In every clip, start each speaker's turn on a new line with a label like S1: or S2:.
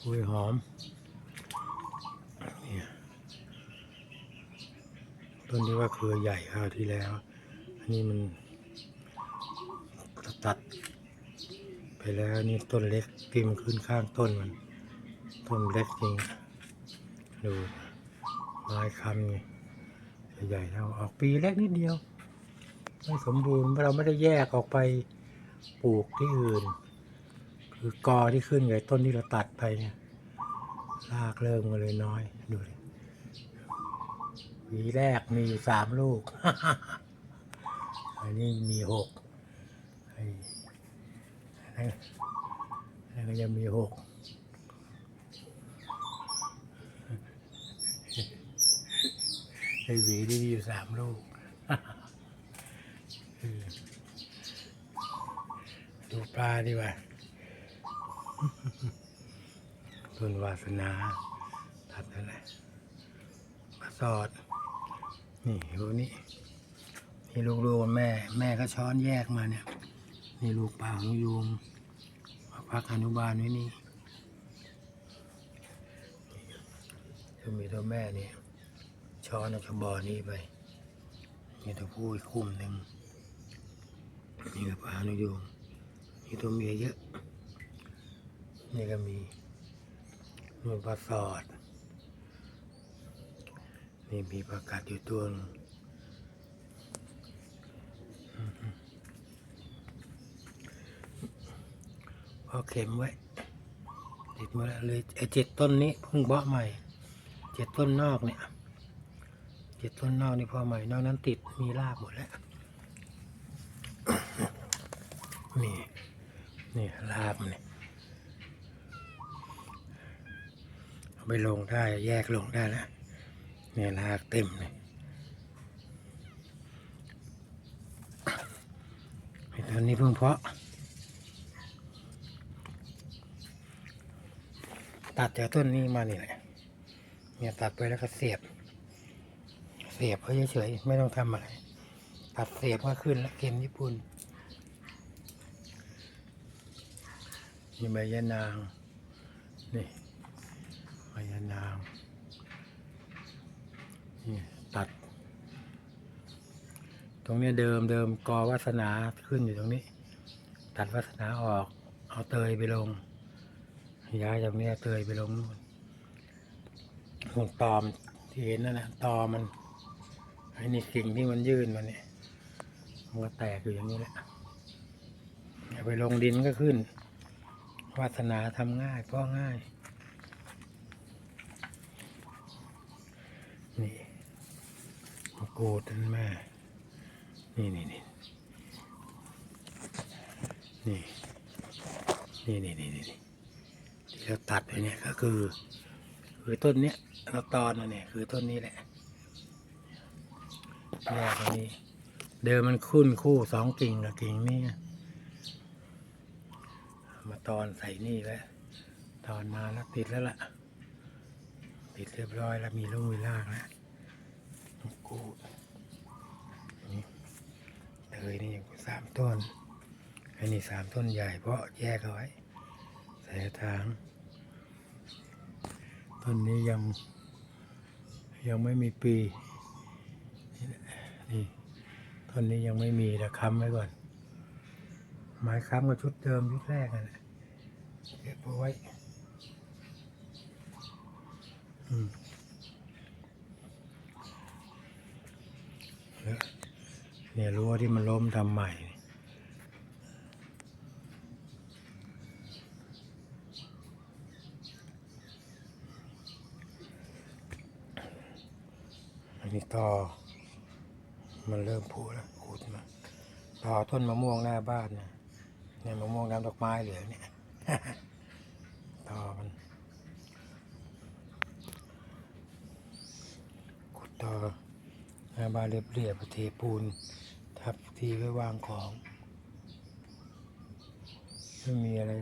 S1: กล้วยหอมเนี่ยต้นที่ว่าเครือใหญ่คราวที่แล้ว อันนี้มันตัด ไปแล้วนี่ต้นเล็กติมนขึ้นข้างต้นมัน ต้นเล็กจริง ดูไม้คำนี่ใหญ่ๆเท่าออกปีเล็กนิดเดียว ไม่สมบูรณ์เราไม่ได้แยกออกไปปลูกที่อื่น คือกอที่ขึ้นกับต้นที่เราตัดไปเนี่ยรากเริ่มมาเลยน้อยดูดิหวีแรกมีสามลูก อันนี้มีหกอ้อันนั้อันนั้ก็จะมีหกไอ้หวีนี่มีอยู่สามลูกดูปลาดีกว่า ต้นวาสนาตัดนั่นแหละปลาสอด นี่ดูกนี่นี่ลูกๆมันแม่ แม่ก็ช้อนแยกมาเนี่ย นี่ลูกปลาของนกยูงมาพักอนุบาลไว้นี่จะมีตัวแม่เนี่ย ช้อนเอากระบอนี้ไปมีตัวผู้อีกคุ้มหนึ่งนี่ก็ปลาหนูยูงมีตัวเมียเยอะ นี่ก็มี มีปลาสอด นี่มีปลากัดอยู่ตัวนึงพอเข็มไว้ ติดมาแล้วเลยไอ้เจ็ดต้นนี้เพิ่งเบาะใหม่ เจ็ดต้นนอกเนี่ย เจ็ดต้นนอกนี่พอใหม่ นอกนั้นติดมีรากหมดแล้ว นี่ นี่รากมันเนี่ยเอา ไปลงได้แยกลงได้แล้วเนี่ยรากเต็มเลยไอ้ตอนนี้เพิ่งเพาะ ตัดจากต้นนี้มานี่แหละเนี่ยตัดไปแล้วก็เสียบ เสียบเขาเฉยๆไม่ต้องทำอะไร ตัดเสียบก็ขึ้นแล้วเข็มญี่ปุ่นนี่ใบยะนางนี่ ยะนางนี่ตัด ตรงนี้เดิมเดิมกอวาสนาขึ้นอยู่ตรงนี้ ตัดวาสนาออก เอาเตยไปลง ย้ายจากนี้เตยไปลงนู่นลงตอมที่เห็นนั่นแหละตอมันไอ้นี่กิ่งที่มันยื่นมาเนี่ยมันก็แตกอยู่อย่างนี้แหละเอาไปลงดินก็ขึ้นวาสนาทำง่ายพราะง่าย นี่มะกรูดนั่นแม่นี่นี่นี่นี่นี่นี่นี่นี่ที่เราตัดไปเนี่ยก็คือ คือต้นเนี้ยเราตอนมาเนี่ยคือต้นนี้แหละแยกตรงนี้ เดิมมันคุ้นคู่สองกิ่งกับกิ่งนี้มาตอนใส่นี่แล้วตอนมาแล้วติดแล้วล่ะ ติดเรียบร้อยแล้วมีลูกมีรากแล้วกูนี่เตยนี่อยู่สามต้นอันนี้สามต้นใหญ่เพราะแยกเอาไว้ใส่กระถางต้นนี้ยังยังไม่มีปีนี่ต้นนี้ยังไม่มีแต่ค้ำไว้ก่อน ไม้ค้ำกับชุดเดิมชุดแรกนั่นแหละเก็บเอาไว้อืมแล้ว เนี่ยรั้วที่มันล้มทำใหม่ อันนี้ต่อ มันเริ่มผูแล้วขุดมาต่อต้นมะม่วงหน้าบ้านนะเนี่ยมะม่วงน้ำดอกไม้เหลืองเนี่ยต่อมันขุดต่อ น้าบ้านเรียบๆเทปูน ทับทีไว้วางของไม่มีอะไร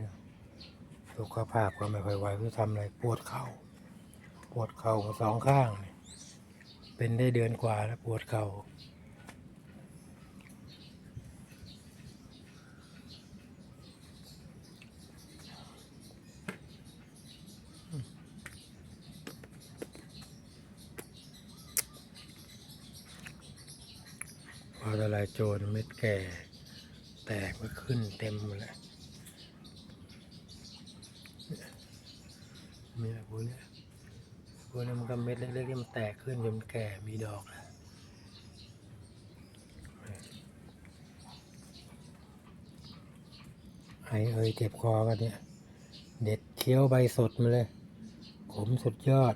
S1: สุขภาพก็ไม่ค่อยไหวเพื่อทำอะไรปวดเข่า ปวดเข่าสองข้างเนี่ยเป็นได้เดือนกว่าแล้วปวดเข่า ลายโจรเม็ดแก่ แตกมาขึ้นเต็มหมดเลยเนี่ยพวกเนี้ยพวกนี้มันก็เม็ดเล็กๆที่มันแตกขึ้นจนมันแก่มีดอกแล้วไอเอ่ยเจ็บคอกันเนี่ย เด็ดเคี้ยวใบสดมาเลย ขมสุดยอด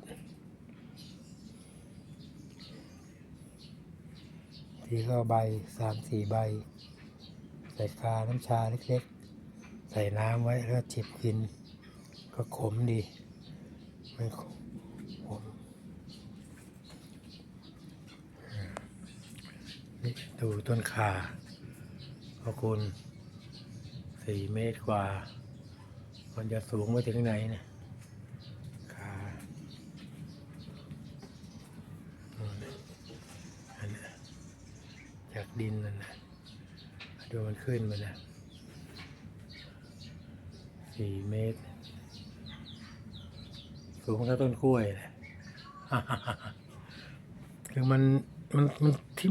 S1: ทีก็ใบสามสี่ใบ ใส่กาน้ำชาเล็กๆ ใส่น้ำไว้แล้วจิบกิน ก็ขมดีไม่ขมขมดูต้นขาพระคุณสี่เมตรกว่า มันจะสูงไปถึงไหนเนี่ยขาโน่นน่ะอันนั้น จากดินนั่นนะดูมันขึ้นมานะสี่เมตร สูงเท่าต้นกล้วยเลยคือมันมันมันทิ่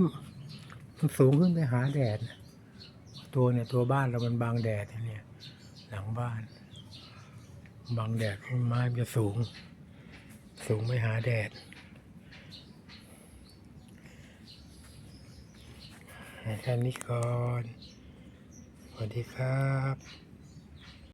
S1: มันสูงขึ้นไปหาแดดนะตัวเนี่ยตัวบ้านเรามันบังแดดเนี่ยหลังบ้านบังแดดต้นไม้มันจะสูง สูงไม่หาแดด แค่นี้ก่อน สวัสดีครับ